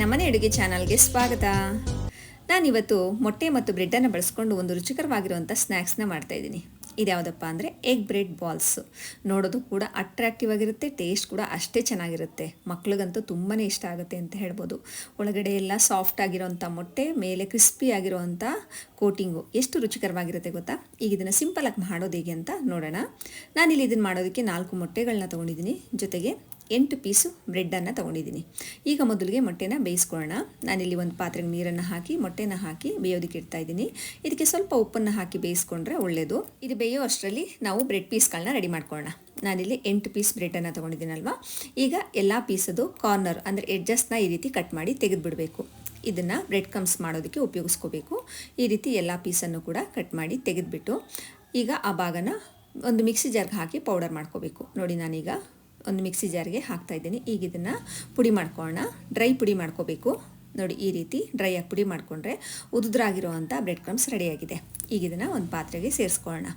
ನಮ್ಮನೆ ಅಡುಗೆ ಚಾನಲ್ಗೆ ಸ್ವಾಗತ. ನಾನಿವತ್ತು ಮೊಟ್ಟೆ ಮತ್ತು ಬ್ರೆಡ್ಡನ್ನು ಬಳಸ್ಕೊಂಡು ಒಂದು ರುಚಿಕರವಾಗಿರುವಂಥ ಸ್ನ್ಯಾಕ್ಸ್ನ ಮಾಡ್ತಾಯಿದ್ದೀನಿ ಇದ್ಯಾವುದಪ್ಪ ಅಂದರೆ ಎಗ್ ಬ್ರೆಡ್ ಬಾಲ್ಸ್. ನೋಡೋದು ಕೂಡ ಅಟ್ರಾಕ್ಟಿವ್ ಆಗಿರುತ್ತೆ ಟೇಸ್ಟ್ ಕೂಡ ಅಷ್ಟೇ ಚೆನ್ನಾಗಿರುತ್ತೆ. ಮಕ್ಳಿಗಂತೂ ತುಂಬಾ ಇಷ್ಟ ಆಗುತ್ತೆ ಅಂತ ಹೇಳ್ಬೋದು. ಒಳಗಡೆ ಎಲ್ಲ ಸಾಫ್ಟ್ ಆಗಿರೋವಂಥ ಮೊಟ್ಟೆ, ಮೇಲೆ ಕ್ರಿಸ್ಪಿ ಆಗಿರುವಂಥ ಕೋಟಿಂಗು ಎಷ್ಟು ರುಚಿಕರವಾಗಿರುತ್ತೆ ಗೊತ್ತಾ? ಈಗ ಇದನ್ನು ಸಿಂಪಲಾಗಿ ಮಾಡೋದು ಹೇಗೆ ಅಂತ ನೋಡೋಣ. ನಾನಿಲ್ಲಿ ಇದನ್ನು ಮಾಡೋದಕ್ಕೆ ನಾಲ್ಕು ಮೊಟ್ಟೆಗಳನ್ನ ತೊಗೊಂಡಿದ್ದೀನಿ. ಜೊತೆಗೆ ಎಂಟು ಪೀಸು ಬ್ರೆಡ್ಡನ್ನು ತೊಗೊಂಡಿದ್ದೀನಿ. ಈಗ ಮೊದಲಿಗೆ ಮೊಟ್ಟೆನ ಬೇಯಿಸ್ಕೊಳ್ಳೋಣ. ನಾನಿಲ್ಲಿ ಒಂದು ಪಾತ್ರೆಗೆ ನೀರನ್ನು ಹಾಕಿ, ಮೊಟ್ಟೆನ ಹಾಕಿ ಬೇಯೋದಕ್ಕೆ ಇಡ್ತಾ ಇದ್ದೀನಿ. ಇದಕ್ಕೆ ಸ್ವಲ್ಪ ಉಪ್ಪನ್ನು ಹಾಕಿ ಬೇಯಿಸ್ಕೊಂಡ್ರೆ ಒಳ್ಳೆಯದು ಇದು ಬೇಯೋ ಅಷ್ಟರಲ್ಲಿ ನಾವು ಬ್ರೆಡ್ ಪೀಸ್ಗಳನ್ನ ರೆಡಿ ಮಾಡ್ಕೊಳ್ಳೋಣ. ನಾನಿಲ್ಲಿ ಎಂಟು ಪೀಸ್ ಬ್ರೆಡನ್ನು ತೊಗೊಂಡಿದ್ದೀನಲ್ವ? ಈಗ ಎಲ್ಲ ಪೀಸದು ಕಾರ್ನರ್ ಅಂದರೆ ಎಡ್ಜಸ್ಟ್ನ ಈ ರೀತಿ ಕಟ್ ಮಾಡಿ ತೆಗೆದುಬಿಡಬೇಕು. ಇದನ್ನು ಬ್ರೆಡ್ ಕಮ್ಸ್ ಮಾಡೋದಕ್ಕೆ ಉಪಯೋಗಿಸ್ಕೋಬೇಕು. ಈ ರೀತಿ ಎಲ್ಲ ಪೀಸನ್ನು ಕೂಡ ಕಟ್ ಮಾಡಿ ತೆಗೆದುಬಿಟ್ಟು ಈಗ ಆ ಭಾಗನ ಒಂದು ಮಿಕ್ಸಿ ಜಾರ್ಗೆ ಹಾಕಿ ಪೌಡರ್ ಮಾಡ್ಕೋಬೇಕು. ನೋಡಿ ನಾನೀಗ ಒಂದು ಮಿಕ್ಸಿ ಜಾರಿಗೆ ಹಾಕ್ತಾ ಇದ್ದೀನಿ. ಈಗ ಇದನ್ನು ಪುಡಿ ಮಾಡ್ಕೊಳ್ಳೋಣ. ಡ್ರೈ ಪುಡಿ ಮಾಡ್ಕೋಬೇಕು. ನೋಡಿ, ಈ ರೀತಿ ಡ್ರೈ ಆಗಿ ಪುಡಿ ಮಾಡಿಕೊಂಡ್ರೆ ಉದುದ್ರಾಗಿರುವಂಥ ಬ್ರೆಡ್ ಕ್ರಮ್ಸ್ ರೆಡಿಯಾಗಿದೆ ಈಗ ಇದನ್ನು ಒಂದು ಪಾತ್ರೆಗೆ ಸೇರಿಸ್ಕೊಳ್ಳೋಣ.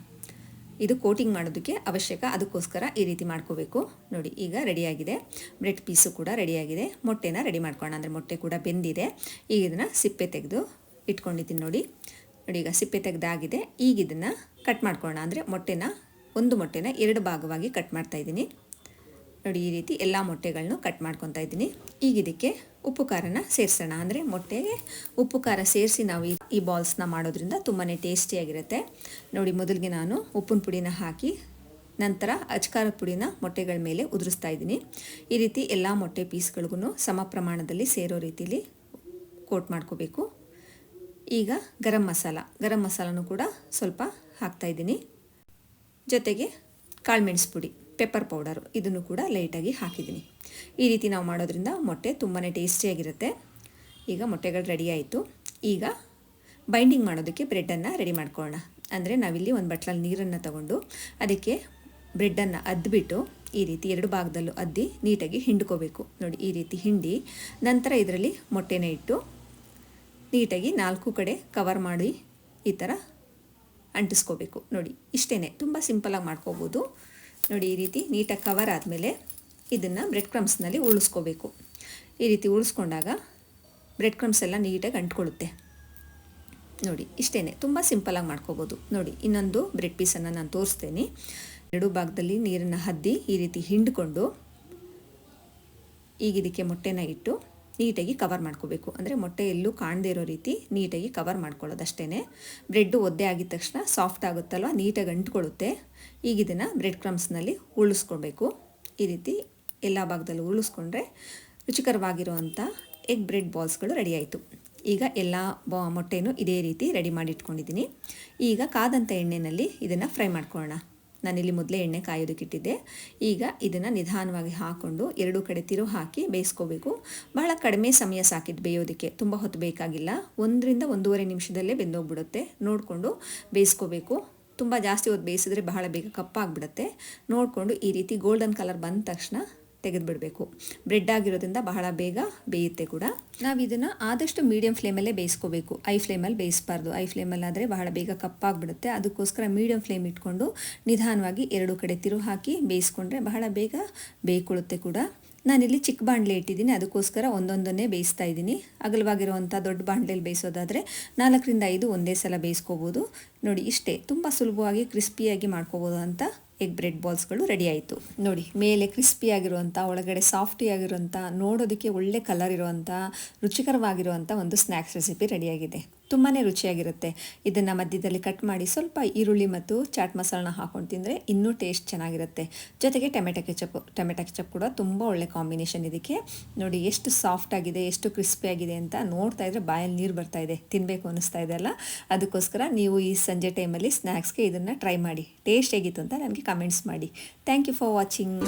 ಇದು ಕೋಟಿಂಗ್ ಮಾಡೋದಕ್ಕೆ ಅವಶ್ಯಕ. ಅದಕ್ಕೋಸ್ಕರ ಈ ರೀತಿ ಮಾಡ್ಕೋಬೇಕು. ನೋಡಿ, ಈಗ ರೆಡಿಯಾಗಿದೆ ಬ್ರೆಡ್ ಪೀಸು ಕೂಡ ರೆಡಿಯಾಗಿದೆ ಮೊಟ್ಟೆನ ರೆಡಿ ಮಾಡ್ಕೊಳ್ಳೋಣ. ಅಂದರೆ ಮೊಟ್ಟೆ ಕೂಡ ಬೆಂದಿದೆ. ಈಗ ಇದನ್ನು ಸಿಪ್ಪೆ ತೆಗೆದು ಇಟ್ಕೊಂಡಿದ್ದೀನಿ ನೋಡಿ. ನೋಡಿ, ಈಗ ಸಿಪ್ಪೆ ತೆಗೆದಾಗಿದೆ. ಈಗ ಇದನ್ನು ಕಟ್ ಮಾಡ್ಕೊಳ್ಳೋಣ. ಅಂದರೆ ಮೊಟ್ಟೆನ, ಒಂದು ಮೊಟ್ಟೆನ ಎರಡು ಭಾಗವಾಗಿ ಕಟ್ ಮಾಡ್ತಾ ಇದ್ದೀನಿ. ನೋಡಿ ಈ ರೀತಿ ಎಲ್ಲ ಮೊಟ್ಟೆಗಳನ್ನು ಕಟ್ ಮಾಡ್ಕೊತಾ ಇದ್ದೀನಿ. ಈಗ ಇದಕ್ಕೆ ಉಪ್ಪು ಖಾರನ ಸೇರಿಸೋಣ. ಅಂದರೆ ಮೊಟ್ಟೆಗೆ ಉಪ್ಪು ಖಾರ ಸೇರಿಸಿ ನಾವು ಈ ಬಾಲ್ಸ್ನ ಮಾಡೋದ್ರಿಂದ ತುಂಬಾ ಟೇಸ್ಟಿಯಾಗಿರುತ್ತೆ ನೋಡಿ ಮೊದಲಿಗೆ ನಾನು ಉಪ್ಪಿನ ಪುಡಿನ ಹಾಕಿ ನಂತರ ಅಚ್ಕಾರ ಪುಡಿನ ಮೊಟ್ಟೆಗಳ ಮೇಲೆ ಉದುರಿಸ್ತಾ ಇದ್ದೀನಿ. ಈ ರೀತಿ ಎಲ್ಲ ಮೊಟ್ಟೆ ಪೀಸ್ಗಳಿಗೂ ಸಮ ಪ್ರಮಾಣದಲ್ಲಿ ಸೇರೋ ರೀತಿಲಿ ಕೋಟ್ ಮಾಡ್ಕೋಬೇಕು. ಈಗ ಗರಂ ಮಸಾಲ. ಗರಂ ಮಸಾಲನೂ ಕೂಡ ಸ್ವಲ್ಪ ಹಾಕ್ತಾಯಿದ್ದೀನಿ ಜೊತೆಗೆ ಕಾಳುಮೆಣಸು ಪುಡಿ. ಪೆಪ್ಪರ್ ಪೌಡರು ಇದನ್ನು ಕೂಡ ಲೈಟಾಗಿ ಹಾಕಿದ್ದೀನಿ. ಈ ರೀತಿ ನಾವು ಮಾಡೋದ್ರಿಂದ ಮೊಟ್ಟೆ ತುಂಬಾ ಟೇಸ್ಟಿಯಾಗಿರುತ್ತೆ ಈಗ ಮೊಟ್ಟೆಗಳು ರೆಡಿ ಆಯಿತು. ಈಗ ಬೈಂಡಿಂಗ್ ಮಾಡೋದಕ್ಕೆ ಬ್ರೆಡ್ಡನ್ನು ರೆಡಿ ಮಾಡ್ಕೊಳ್ಳೋಣ. ಅಂದರೆ ನಾವಿಲ್ಲಿ ಒಂದು ಬಟ್ಲಲ್ಲಿ ನೀರನ್ನು ತಗೊಂಡು ಅದಕ್ಕೆ ಬ್ರೆಡ್ಡನ್ನು ಅದ್ಬಿಟ್ಟು ಈ ರೀತಿ ಎರಡು ಭಾಗದಲ್ಲೂ ಅದ್ದಿ ನೀಟಾಗಿ ಹಿಂಡ್ಕೋಬೇಕು. ನೋಡಿ, ಈ ರೀತಿ ಹಿಂಡಿ, ನಂತರ ಇದರಲ್ಲಿ ಮೊಟ್ಟೆನ ಇಟ್ಟು ನೀಟಾಗಿ ನಾಲ್ಕು ಕಡೆ ಕವರ್ ಮಾಡಿ ಈ ಥರ ಅಂಟಿಸ್ಕೋಬೇಕು. ನೋಡಿ ಇಷ್ಟೇ ತುಂಬ ಸಿಂಪಲಾಗಿ ಮಾಡ್ಕೋಬೋದು. ನೋಡಿ, ಈ ರೀತಿ ನೀಟಾಗಿ ಕವರ್ ಆದಮೇಲೆ ಇದನ್ನು ಬ್ರೆಡ್ ಕ್ರಮ್ಸ್ನಲ್ಲಿ ಉಳಿಸ್ಕೋಬೇಕು. ಈ ರೀತಿ ಉಳಿಸ್ಕೊಂಡಾಗ ಬ್ರೆಡ್ ಕ್ರಮ್ಸ್ ಎಲ್ಲ ನೀಟಾಗಿ ಅಂಟ್ಕೊಳ್ಳುತ್ತೆ. ನೋಡಿ ಇಷ್ಟೇ ತುಂಬ ಸಿಂಪಲಾಗಿ ಮಾಡ್ಕೋಬೋದು. ನೋಡಿ, ಇನ್ನೊಂದು ಬ್ರೆಡ್ ಪೀಸನ್ನು ನಾನು ತೋರಿಸ್ತೇನೆ. ಎರಡು ಭಾಗದಲ್ಲಿ ನೀರನ್ನು ಹದ್ದಿ ಈ ರೀತಿ ಹಿಂಡ್ಕೊಂಡು ಈಗ ಇದಕ್ಕೆ ಮೊಟ್ಟೆನ ಇಟ್ಟು ನೀಟಾಗಿ ಕವರ್ ಮಾಡ್ಕೋಬೇಕು. ಅಂದರೆ ಮೊಟ್ಟೆ ಎಲ್ಲೂ ಕಾಣದೇ ಇರೋ ರೀತಿ ನೀಟಾಗಿ ಕವರ್ ಮಾಡ್ಕೊಳ್ಳೋದು ಅಷ್ಟೇ ಬ್ರೆಡ್ಡು ಒದ್ದೆ ಆಗಿದ ತಕ್ಷಣ ಸಾಫ್ಟ್ ಆಗುತ್ತಲ್ವ? ನೀಟಾಗಿ ಅಂಟ್ಕೊಳ್ಳುತ್ತೆ. ಈಗ ಇದನ್ನು ಬ್ರೆಡ್ ಕ್ರಮ್ಸ್ನಲ್ಲಿ ಉಳಿಸ್ಕೊಳ್ಬೇಕು. ಈ ರೀತಿ ಎಲ್ಲ ಭಾಗದಲ್ಲೂ ಉಳಿಸ್ಕೊಂಡ್ರೆ ರುಚಿಕರವಾಗಿರುವಂಥ ಎಗ್ ಬ್ರೆಡ್ ಬಾಲ್ಸ್ಗಳು ರೆಡಿ ಆಯಿತು. ಈಗ ಎಲ್ಲ ಬಾ, ಮೊಟ್ಟೆನೂ ಇದೇ ರೀತಿ ರೆಡಿ ಮಾಡಿ ಇಟ್ಕೊಂಡಿದ್ದೀನಿ. ಈಗ ಕಾದಂಥ ಎಣ್ಣೆಯಲ್ಲಿ ಇದನ್ನು ಫ್ರೈ ಮಾಡ್ಕೊಳ್ಳೋಣ. ನಾನಿಲ್ಲಿ ಮೊದಲೇ ಎಣ್ಣೆ ಕಾಯೋದಕ್ಕಿಟ್ಟಿದ್ದೆ. ಈಗ ಇದನ್ನು ನಿಧಾನವಾಗಿ ಹಾಕ್ಕೊಂಡು ಎರಡು ಕಡೆ ತಿರು ಹಾಕಿ ಬೇಯಿಸ್ಕೋಬೇಕು. ಬಹಳ ಕಡಿಮೆ ಸಮಯ ಸಾಕಿದ್ದು ಬೇಯೋದಕ್ಕೆ, ತುಂಬ ಹೊತ್ತು ಬೇಕಾಗಿಲ್ಲ. ಒಂದರಿಂದ ಒಂದೂವರೆ ನಿಮಿಷದಲ್ಲೇ ಬೆಂದೋಗ್ಬಿಡುತ್ತೆ. ನೋಡಿಕೊಂಡು ಬೇಯಿಸ್ಕೋಬೇಕು. ತುಂಬ ಜಾಸ್ತಿ ಹೊತ್ತು ಬೇಯಿಸಿದ್ರೆ ಬಹಳ ಬೇಗ ಕಪ್ಪಾಗ್ಬಿಡುತ್ತೆ. ನೋಡಿಕೊಂಡು ಈ ರೀತಿ ಗೋಲ್ಡನ್ ಕಲರ್ ಬಂದ ತಕ್ಷಣ ತೆಗೆದುಬಿಡಬೇಕು. ಬ್ರೆಡ್ ಆಗಿರೋದ್ರಿಂದ ಬಹಳ ಬೇಗ ಬೇಯುತ್ತೆ ಕೂಡ. ನಾವು ಇದನ್ನು ಆದಷ್ಟು ಮೀಡಿಯಂ ಫ್ಲೇಮಲ್ಲೇ ಬೇಯಿಸ್ಕೋಬೇಕು. ಐ ಫ್ಲೇಮಲ್ಲಿ ಬೇಯಿಸಬಾರ್ದು. ಐ ಫ್ಲೇಮಲ್ಲಾದರೆ ಬಹಳ ಬೇಗ ಕಪ್ಪಾಗಿಬಿಡುತ್ತೆ. ಅದಕ್ಕೋಸ್ಕರ ಮೀಡಿಯಂ ಫ್ಲೇಮ್ ಇಟ್ಕೊಂಡು ನಿಧಾನವಾಗಿ ಎರಡು ಕಡೆ ತಿರು ಹಾಕಿ ಬೇಯಿಸ್ಕೊಂಡ್ರೆ ಬಹಳ ಬೇಗ ಬೇಯ್ಕೊಳ್ಳುತ್ತೆ ಕೂಡ. ನಾನಿಲ್ಲಿ ಚಿಕ್ಕ ಬಾಣಲೆ ಇಟ್ಟಿದ್ದೀನಿ. ಅದಕ್ಕೋಸ್ಕರ ಒಂದೊಂದನ್ನೇ ಬೇಯಿಸ್ತಾ ಇದ್ದೀನಿ. ಅಗಲವಾಗಿರುವಂಥ ದೊಡ್ಡ ಬಾಣಲೆಯಲ್ಲಿ ಬೇಯಿಸೋದಾದರೆ ನಾಲ್ಕರಿಂದ ಐದು ಒಂದೇ ಸಲ ಬೇಯಿಸ್ಕೋಬೋದು. ನೋಡಿ ಇಷ್ಟೇ. ತುಂಬ ಸುಲಭವಾಗಿ ಕ್ರಿಸ್ಪಿಯಾಗಿ ಮಾಡ್ಕೋಬೋದು ಅಂತ ಎಗ್ ಬ್ರೆಡ್ ಬಾಲ್ಸ್ಗಳು ರೆಡಿ ಆಯಿತು. ನೋಡಿ, ಮೇಲೆ ಕ್ರಿಸ್ಪಿಯಾಗಿರುವಂಥ ಒಳಗಡೆ ಸಾಫ್ಟಿ ಆಗಿರುವಂಥ ನೋಡೋದಕ್ಕೆ ಒಳ್ಳೆ ಕಲರ್ ಇರುವಂಥ ರುಚಿಕರವಾಗಿರುವಂಥ ಒಂದು ಸ್ನ್ಯಾಕ್ಸ್ ರೆಸಿಪಿ ರೆಡಿಯಾಗಿದೆ ತುಂಬಾ ರುಚಿಯಾಗಿರುತ್ತೆ. ಇದನ್ನು ಮಧ್ಯದಲ್ಲಿ ಕಟ್ ಮಾಡಿ ಸ್ವಲ್ಪ ಈರುಳ್ಳಿ ಮತ್ತು ಚಾಟ್ ಮಸಾಲನ ಹಾಕೊಂಡು ತಿಂದರೆ ಇನ್ನೂ ಟೇಸ್ಟ್ ಚೆನ್ನಾಗಿರುತ್ತೆ. ಜೊತೆಗೆ ಟೊಮೆಟೊ ಕೆಚಪ್ ಟೊಮೆಟೊ ಕೆಚಪ್ ಕೂಡ ತುಂಬ ಒಳ್ಳೆ ಕಾಂಬಿನೇಷನ್ ಇದಕ್ಕೆ. ನೋಡಿ ಎಷ್ಟು ಸಾಫ್ಟ್ ಆಗಿದೆ, ಎಷ್ಟು ಕ್ರಿಸ್ಪಿ ಆಗಿದೆ ಅಂತ ನೋಡ್ತಾ ಇದ್ರೆ ಬಾಯಲ್ಲಿ ನೀರು ಬರ್ತಾ ಇದೆ. ತಿನ್ನಬೇಕು ಅನ್ನಿಸ್ತಾ ಇದೆ ಅಲ್ಲ? ಅದಕ್ಕೋಸ್ಕರ ನೀವು ಈ ಸಂಜೆ ಟೈಮಲ್ಲಿ ಸ್ನ್ಯಾಕ್ಸ್ಗೆ ಇದನ್ನು ಟ್ರೈ ಮಾಡಿ. ಟೇಸ್ಟ್ ಹೇಗಿತ್ತು ಅಂತ ನನಗೆ ಕಮೆಂಟ್ಸ್ ಮಾಡಿ. Thank you for watching